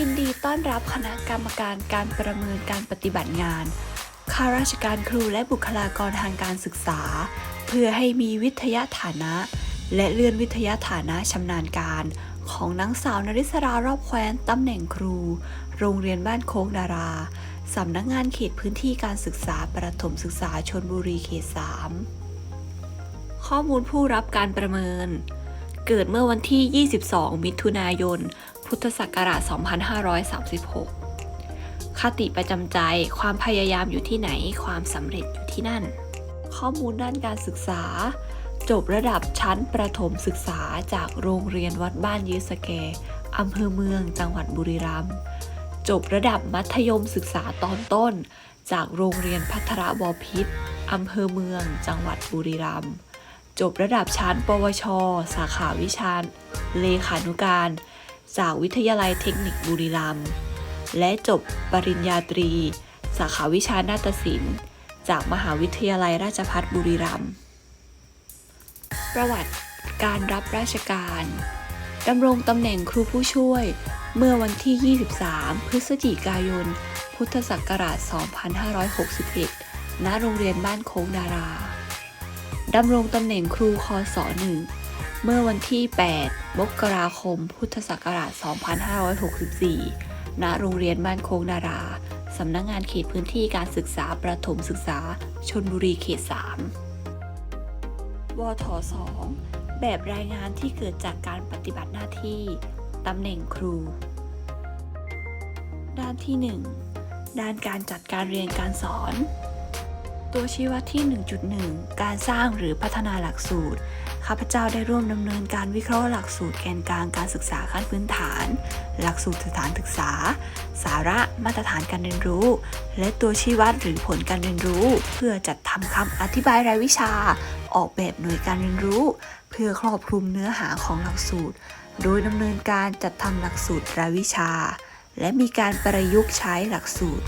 ยินดีต้อนรับคณะกรรมการการประเมินการปฏิบัติงาน ข้าราชการครูและบุคลากรทางการศึกษา เพื่อให้มีวิทยาฐานะ และเลื่อนวิทยาฐานะชำนาญการ ของนางสาวนริศรารอบแคว้นตำแหน่งครู โรงเรียนบ้านโคกดาราสำนักงานเขตพื้นที่การศึกษาประถมศึกษาชนบุรีเขต 3 ข้อมูลผู้รับการประเมิน เกิดเมื่อวันที่ 22 มิถุนายน พุทธศักราช 2536 คติประจำใจ ความพยายามอยู่ที่ไหน ความสำเร็จอยู่ที่นั่น ข้อมูลด้านการศึกษา จบระดับชั้นประถมศึกษาจากโรงเรียนวัดบ้านยืสแกอำเภอเมือง จังหวัดบุรีรัมย์ จบระดับมัธยมศึกษาตอนต้น จากโรงเรียนพัทรบพิษอำเภอเมือง จังหวัดบุรีรัมย์ จบระดับชั้น ปวช สาขาวิชา เลขานุการ จากวิทยาลัยเทคนิคบุรีรัมย์ และจบปริญญาตรี สาขาวิชานาฏศิลป์ จากมหาวิทยาลัยราชภัฏบุรีรัมย์ ประวัติการรับราชการดำรงตำแหน่งครูผู้ช่วย เมื่อวันที่ 23 พฤศจิกายน พุทธศักราช 2561 ณ โรงเรียนบ้านโค้งดารา ดำรงตำแหน่งครูคศ1เมื่อวันที่ 8 มกราคม พุทธศักราช 2564 ณ โรงเรียนบ้านโค้งดารา สำนักงงานเขตพื้นที่การศึกษาประถมศึกษา ชนบุรีเขต 3 วท 2 แบบรายงานที่เกิดจากการปฏิบัติหน้าที่ ตำแหน่งครู ด้านที่ 1 ด้านการจัดการเรียนการสอน ตัวชี้วัดที่ 1.1 การสร้างหรือพัฒนาหลักสูตร ข้าพเจ้าได้ร่วมดำเนินการวิเคราะห์หลักสูตรแกนกลางการศึกษาขั้นพื้นฐาน หลักสูตรสถานศึกษา สาระมาตรฐานการเรียนรู้ และตัวชี้วัดหรือผลการเรียนรู้ เพื่อจัดทำคำอธิบายรายวิชา ออกแบบหน่วยการเรียนรู้ เพื่อครอบคลุมเนื้อหาของหลักสูตร โดยดำเนินการจัดทำหลักสูตรรายวิชา และมีการประยุกต์ใช้หลักสูตร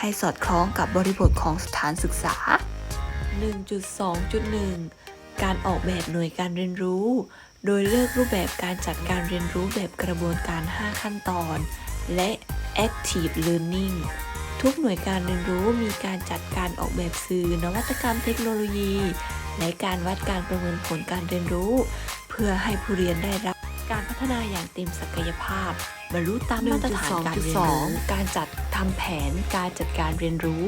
ให้สอดคล้องกับบริบทของสถานศึกษา 1.2.1 การออกแบบหน่วยการเรียนรู้ โดยเลือกรูปแบบการจัดการเรียนรู้แบบกระบวนการ 5 ขั้นตอน และ Active Learning ทุกหน่วยการเรียนรู้มีการจัดการออกแบบสื่อนวัตกรรมเทคโนโลยี และการวัดการประเมินผลการเรียนรู้ เพื่อให้ผู้เรียนได้รับ การพัฒนาอย่างเต็มศักยภาพ บรรลุตามมาตรฐานการเรียนรู้การจัดทำแผนการจัดการเรียนรู้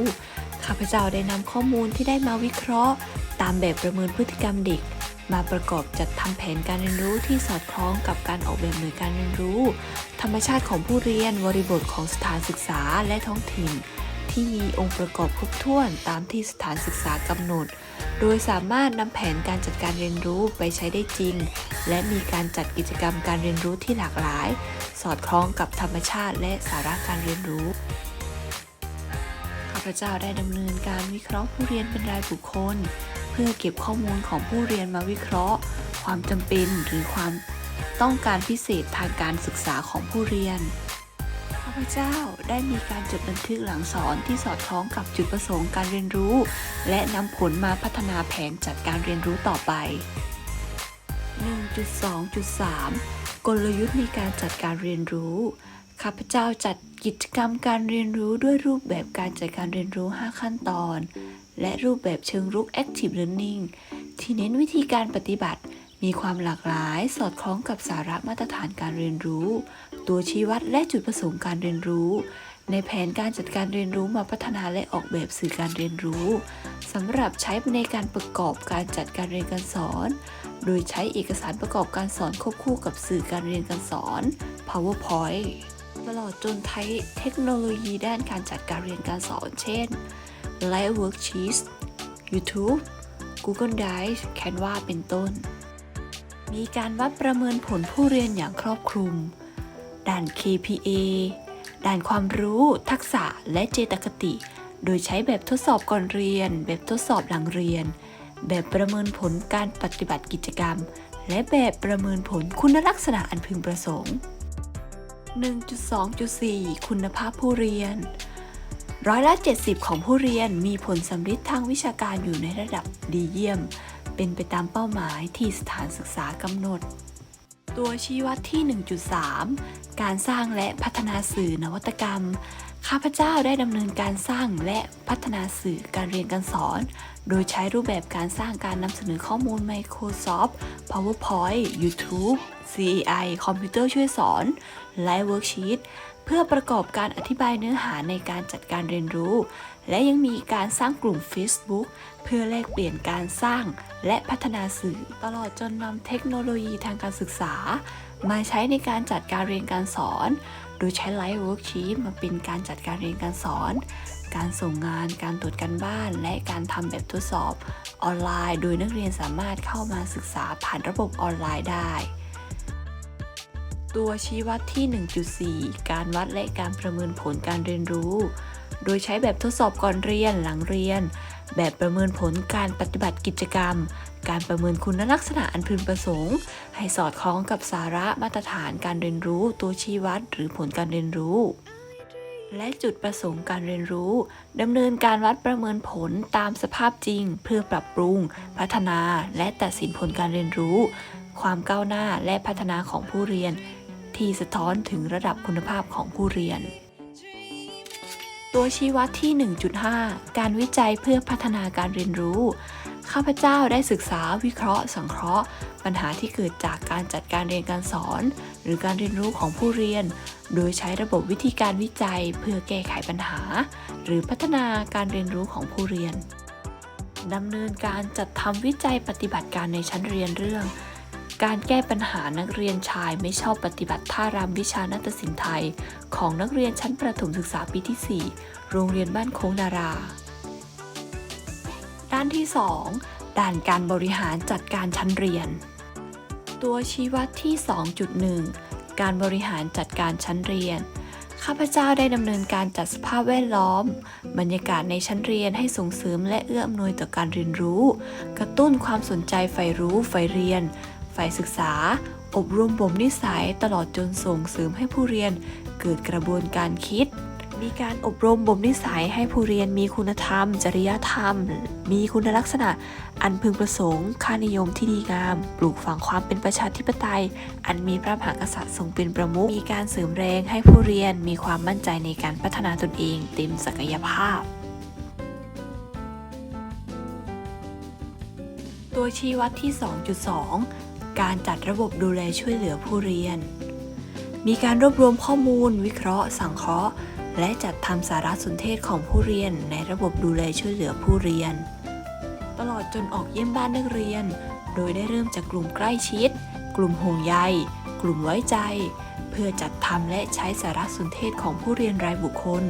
ข้าพเจ้าได้นำข้อมูลที่ได้มาวิเคราะห์ ตามแบบประเมินพฤติกรรมเด็ก มาประกอบจัดทำแผนการเรียนรู้ที่สอดคล้องกับการออกแบบหน่วยการเรียนรู้ ธรรมชาติของผู้เรียนบริบทของสถานศึกษาและท้องถิ่น ที่มีองค์ประกอบครบถ้วนตามที่สถานศึกษากำหนด โดยสามารถนำแผนการจัดการเรียนรู้ไปใช้ได้จริง และมีการจัดกิจกรรมการเรียนรู้ที่หลากหลาย สอดคล้องกับธรรมชาติและสาระการเรียนรู้ข้าพเจ้าได้ดำเนินการวิเคราะห์ผู้เรียนเป็นรายบุคคล เพื่อเก็บข้อมูลของผู้เรียนมาวิเคราะห์ ความจำเป็นหรือความต้องการพิเศษทางการศึกษาของผู้เรียนาพเจ้าได้มีการจดบันทึกหลังสอนที่สอดคล้องกับจุดประสงค์การเรียนรู้ และนำผลมาพัฒนาแผนจัดการเรียนรู้ต่อไป 1.2.3 กลยุทธ์ในการจัดการเรียนรู้ ข้าพเจ้าจัดกิจกรรมการเรียนรู้ด้วยรูปแบบการจัดการเรียนรู้ 5 ขั้นตอน และรูปแบบเชิงรุก Active Learning ที่เน้นวิธีการปฏิบัติมีความหลากหลายสอดคล้องกับสาระมาตรฐานการเรียนรู้ ตัวชี้วัดและจุดประสงค์การเรียนรู้ ในแผนการจัดการเรียนรู้มาพัฒนาและออกแบบสื่อการเรียนรู้สำหรับใช้ในการประกอบการจัดการเรียนการสอน โดยใช้เอกสารประกอบการสอนควบคู่กับสื่อการเรียนการสอน PowerPoint ตลอดจนใช้เทคโนโลยีด้านการจัดการเรียนการสอน เช่น Live Worksheets YouTube Google Drive Canva เป็นต้น มีการวัดประเมินผลผู้เรียนอย่างครอบคลุม ด้าน KPA ด้านความรู้ทักษะและเจตคติ โดยใช้แบบทดสอบก่อนเรียน แบบทดสอบหลังเรียน แบบประเมินผลการปฏิบัติกิจกรรม และแบบประเมินผลคุณลักษณะอันพึงประสงค์ 1.2.4 คุณภาพผู้เรียน ร้อยละ 70 ของผู้เรียนมีผลสำฤทธิ์ทางวิชาการอยู่ในระดับดีเยี่ยม เป็นไปตามเป้าหมายที่สถานศึกษากำหนด ตัวชี้วัดที่ 1.3 การสร้างและพัฒนาสื่อนวัตกรรม ข้าพเจ้าได้ดำเนินการสร้างและพัฒนาสื่อการเรียนการสอน โดยใช้รูปแบบการสร้างการนำเสนอข้อมูล Microsoft PowerPoint YouTube CAI คอมพิวเตอร์ช่วยสอน และเวิร์กชีตเพื่อประกอบการอธิบายเนื้อหาในการจัดการเรียนรู้ และยังมีการสร้างกลุ่ม Facebook เพื่อแลกเปลี่ยนการสร้างและพัฒนาสื่อ ตลอดจนนำเทคโนโลยีทางการศึกษา มาใช้ในการจัดการเรียนการสอน โดยใช้ไลฟ์เวิร์กชีตมาเป็นการจัดการเรียนการสอน การส่งงาน การตรวจการบ้าน และการทำแบบทดสอบออนไลน์ โดยนักเรียนสามารถเข้ามาศึกษาผ่านระบบออนไลน์ได้ตัวชี้วัดที่ 1.4 การวัดและการประเมินผลการเรียนรู้ โดยใช้แบบทดสอบก่อนเรียนหลังเรียน แบบประเมินผลการปฏิบัติกิจกรรม การประเมินคุณลักษณะอันพึงประสงค์ ให้สอดคล้องกับสาระมาตรฐานการเรียนรู้ตัวชี้วัด หรือผลการเรียนรู้และจุดประสงค์การเรียนรู้ดำเนินการวัดประเมินผลตามสภาพจริง เพื่อปรับปรุง พัฒนา และตัดสินผลการเรียนรู้ ความก้าวหน้าและพัฒนาของผู้เรียน ที่สะท้อนถึงระดับคุณภาพของผู้เรียน ตัวชี้วัดที่ 1.5 การวิจัยเพื่อพัฒนาการเรียนรู้ ข้าพเจ้าได้ศึกษาวิเคราะห์ สังเคราะห์ ปัญหาที่เกิดจากการจัดการเรียนการสอน หรือการเรียนรู้ของผู้เรียน โดยใช้ระบบวิธีการวิจัยเพื่อแก้ไขปัญหา หรือพัฒนาการเรียนรู้ของผู้เรียนดำเนินการจัดทำวิจัยปฏิบัติการในชั้นเรียนเรื่อง การแก้ปัญหานักเรียนชายไม่ชอบปฏิบัติท่ารำวิชานาฏศิลป์ไทย ของนักเรียนชั้นประถมศึกษาปีที่ 4 โรงเรียนบ้านโค้งดารา ด้านที่ 2 ด่านการบริหารจัดการชั้นเรียน ตัวชี้วัดที่ 2.1 การบริหารจัดการชั้นเรียน ข้าพเจ้าได้ดำเนินการจัดสภาพแวดล้อม บรรยากาศในชั้นเรียนให้ส่งเสริมและเอื้ออำนวยต่อการเรียนรู้ กระตุ้นความสนใจใฝ่รู้ใฝ่เรียน ฝ่ายศึกษา อบรมบ่มนิสัยตลอดจนส่งเสริมให้ผู้เรียนเกิดกระบวนการคิด มีการอบรมบ่มนิสัยให้ผู้เรียนมีคุณธรรม จริยธรรม มีคุณลักษณะ อันพึงประสงค์ ค่านิยมที่ดีงาม ปลูกฝังความเป็นประชาธิปไตย อันมีพระมหากษัตริย์ทรงเป็นประมุข มีการเสริมแรงให้ผู้เรียนมีความมั่นใจในการพัฒนาตนเอง เต็มศักยภาพตัวชี้วัดที่ 2.2 การจัดระบบดูแลช่วยเหลือผู้เรียน มีการรวบรวมข้อมูล วิเคราะห์ สังเคราะห์ และจัดทำสารสนเทศของผู้เรียน ในระบบดูแลช่วยเหลือผู้เรียน ตลอดจนออกเยี่ยมบ้านนักเรียน โดยได้เริ่มจากกลุ่มใกล้ชิด กลุ่มห่วงใย กลุ่มไว้ใจ เพื่อจัดทำและใช้สารสนเทศของผู้เรียนรายบุคคล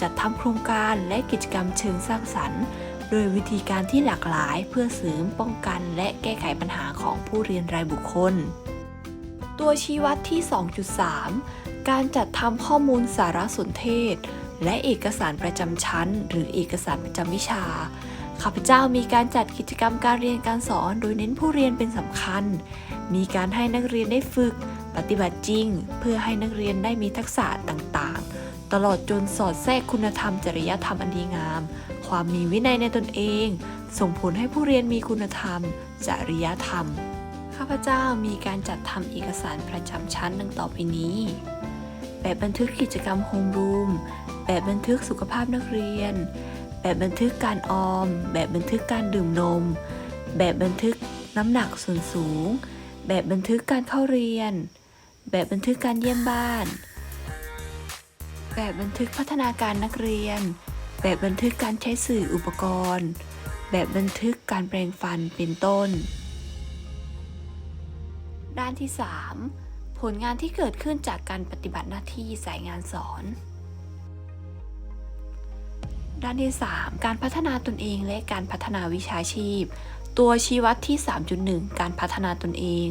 จัดทำโครงการและกิจกรรมเชิงสร้างสรรค์ โดยวิธีการที่หลากหลายเพื่อเสริมป้องกันและแก้ไขปัญหาของผู้เรียนรายบุคคล ตัวชี้วัดที่ 2.3 การจัดทำข้อมูลสารสนเทศ และเอกสารประจำชั้น หรือเอกสารประจำวิชาข้าพเจ้ามีการจัดกิจกรรมการเรียนการสอน โดยเน้นผู้เรียนเป็นสำคัญ มีการให้นักเรียนได้ฝึก ปฏิบัติจริง เพื่อให้นักเรียนได้มีทักษะต่าง ตลอดจนสอดแทรกคุณธรรมจริยธรรมอันดีงาม ความมีวินัยในตนเอง ส่งผลให้ผู้เรียนมีคุณธรรม จริยธรรม ข้าพเจ้ามีการจัดทำเอกสารประจำชั้นดังต่อไปนี้ แบบบันทึกกิจกรรมโฮมรูม แบบบันทึกสุขภาพนักเรียน แบบบันทึกการออม แบบบันทึกการดื่มนม แบบบันทึกน้ำหนักส่วนสูง แบบบันทึกการเข้าเรียน แบบบันทึกการเยี่ยมบ้าน แบบบันทึกพัฒนาการนักเรียน แบบบันทึกการใช้สื่ออุปกรณ์ แบบบันทึกการแปรงฟันเป็นต้น ด้านที่ 3 ผลงานที่เกิดขึ้นจากการปฏิบัติหน้าที่สายงานสอน ด้านที่ 3 การพัฒนาตนเองและการพัฒนาวิชาชีพ ตัวชี้วัดที่ 3.1 การพัฒนาตนเอง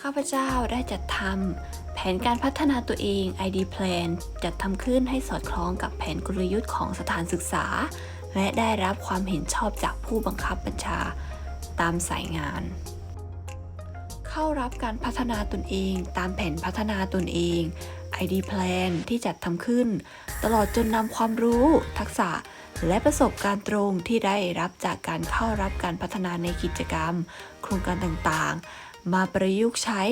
ข้าพเจ้าได้จัดทำ แผนการพัฒนาตัวเอง ID Plan จัดทำขึ้นให้สอดคล้องกับแผนกลยุทธ์ของสถานศึกษา และได้รับความเห็นชอบจากผู้บังคับบัญชาตามสายงาน เข้ารับการพัฒนาตนเองตามแผนพัฒนาตนเอง ID Plan ที่จัดทำขึ้น ตลอดจนนำความรู้ ทักษะ และประสบการณ์ตรงที่ได้รับจากการเข้ารับการพัฒนาในกิจกรรม โครงการต่างๆ มาประยุกต์ใช้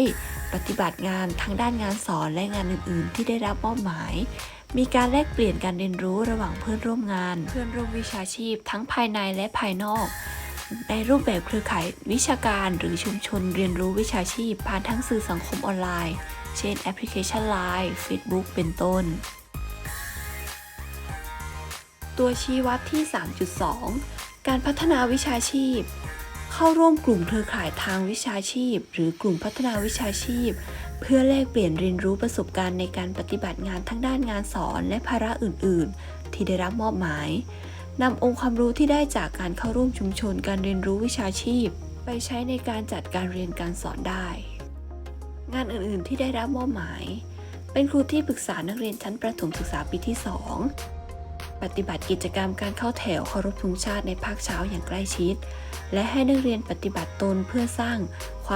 ปฏิบัติงานทั้งด้านงานสอนและงานอื่น ๆ ที่ได้รับมอบหมาย มีการแลกเปลี่ยนการเรียนรู้ระหว่างเพื่อนร่วมงาน เพื่อนร่วมวิชาชีพ ทั้งภายในและภายนอก ในรูปแบบเครือข่ายวิชาการหรือชุมชนเรียนรู้วิชาชีพ ผ่านทั้งสื่อสังคมออนไลน์ เช่นแอปพลิเคชัน Line Facebook เป็นต้น ตัวชี้วัดที่ 3.2 การพัฒนาวิชาชีพ เข้าร่วมกลุ่มเครือข่ายทางวิชาชีพ หรือกลุ่มพัฒนาวิชาชีพ เพื่อแลกเปลี่ยนเรียนรู้ประสบการณ์ในการปฏิบัติงานทั้งด้านงานสอนและภาระอื่น ๆ ที่ได้รับมอบหมายนำองค์ความรู้ที่ได้จากการเข้าร่วมชุมชนการเรียนรู้วิชาชีพ ไปใช้ในการจัดการเรียนการสอนได้ งานอื่น ๆ ที่ได้รับมอบหมาย เป็นครูที่ปรึกษานักเรียนชั้นประถมศึกษาปีที่ 2 ปฏิบัติกิจกรรมการเข้าแถวเคารพธงชาติในภาคเช้าอย่างใกล้ชิด และให้นักเรียนปฏิบัติตนเพื่อสร้างความ